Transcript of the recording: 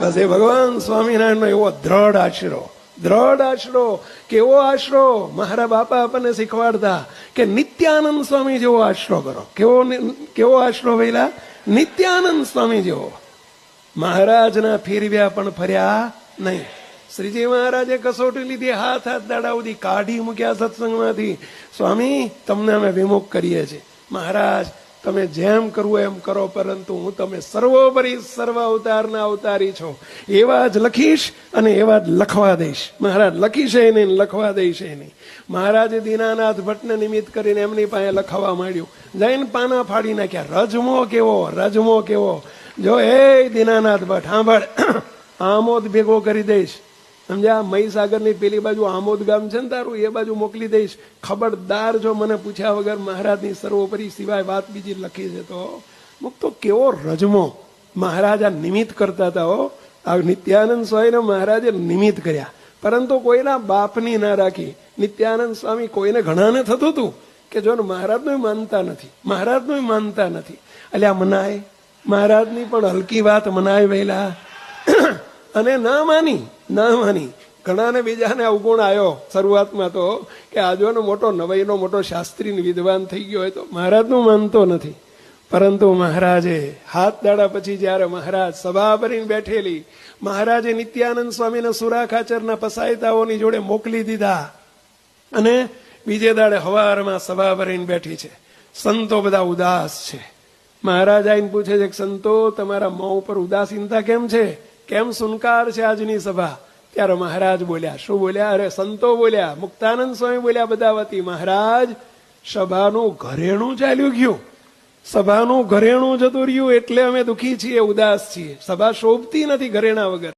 બસ ભગવાન સ્વામિનારાયણનો એવો દ્રઢ આશરો દ્રઢ આશરો કેવો આશરો મારા બાપા આપણને શીખવાડતા કે નિત્યાનંદ સ્વામી જેવો આશરો કરો. કેવો કેવો આશરો વહેલા નિત્યાનંદ સ્વામી જેવો. મહારાજના ફેરવ્યા પણ ફર્યા નહીં. શ્રીજી મહારાજે કસોટી લીધી, હાથ હાથ દાડા સુધી કાઢી મૂક્યા સત્સંગમાંથી. સ્વામી, તમને અમે વિમુખ કરીએ છીએ. મહારાજ તમે જેમ કરવું એમ કરો, પરંતુ હું તમે સર્વોપરી સર્વ અવતારના અવતારી છો. એવા જ લખીશ અને એવા જ લખવા દઈશ. મહારાજ લખીશ નહીં, લખવા દઈશ નહીં. મહારાજે દીનાનાથ ભટ્ટને નિમિત્ત કરીને એમની પાસે લખવા માંડ્યું. જઈને પાના ફાડી નાખ્યા. રજમો કેવો રજમો કેવો? જો, એ દીનાનાથ ભટ્ટ સાંભળ આમોદ ભેગો કરી દઈશ. સમજ્યા? મહીસાગરની પેલી બાજુ આમોદ ગામ છે ને તારું? એ બાજુ મોકલી દઈશ. ખબરદાર જો મને પૂછ્યા વગર મહારાજની સર્વોપરી સિવાય વાત બીજી લખી છે તો? મુક તો કેવો રજમો. મહારાજા નિમિત્ત કરતા હતા હો. આ નિત્યાનંદ સ્વામીને મહારાજે નિમિત્ત કર્યા. પરંતુ કોઈના બાપની ના રાખી. નિત્યાનંદ સ્વામી કોઈને ઘણાને થતું હતું કે જો મહારાજનું માનતા નથી. મહારાજનું માનતા નથી. અલ્યા મનાય. મહારાજની પણ હલકી વાત મનાય વહેલા. અને ના માની ના માની. ઘણાને બીજાને અવગુણ આવ્યો શરૂઆતમાં તો કે આજોનો મોટો નવાઈનો મોટો શાસ્ત્રી વિદ્વાન થઈ ગયો હોય તો મહારાજનું માનતો નથી. પરંતુ મહારાજે હાથ દાડા પછી જ્યારે મહારાજ સભા ભરીને બેઠેલી, મહારાજે નિત્યાનંદ સ્વામીને સુરાખાચરના પસાયતાઓની જોડે મોકલી દીધા. અને બીજે દાડે હવારમાં સભા ભરીને બેઠી છે. સંતો બધા ઉદાસ છે. મહારાજ આઈને પૂછે છે સંતો, તમારા મોં ઉપર ઉદાસીનતા કેમ છે? કેમ સુનકાર છે આજની સભા? ત્યારે મહારાજ બોલ્યા, શું બોલ્યા? અરે, સંતો બોલ્યા, મુક્તાનંદ સ્વામી બોલ્યા બધા વતી મહારાજ, સભાનું ઘરેણું ચાલ્યું ગયું. સભાનું ઘરેણું જતું રહ્યું એટલે અમે દુઃખી છીએ, ઉદાસ છીએ. સભા શોભતી નથી ઘરેણા વગર.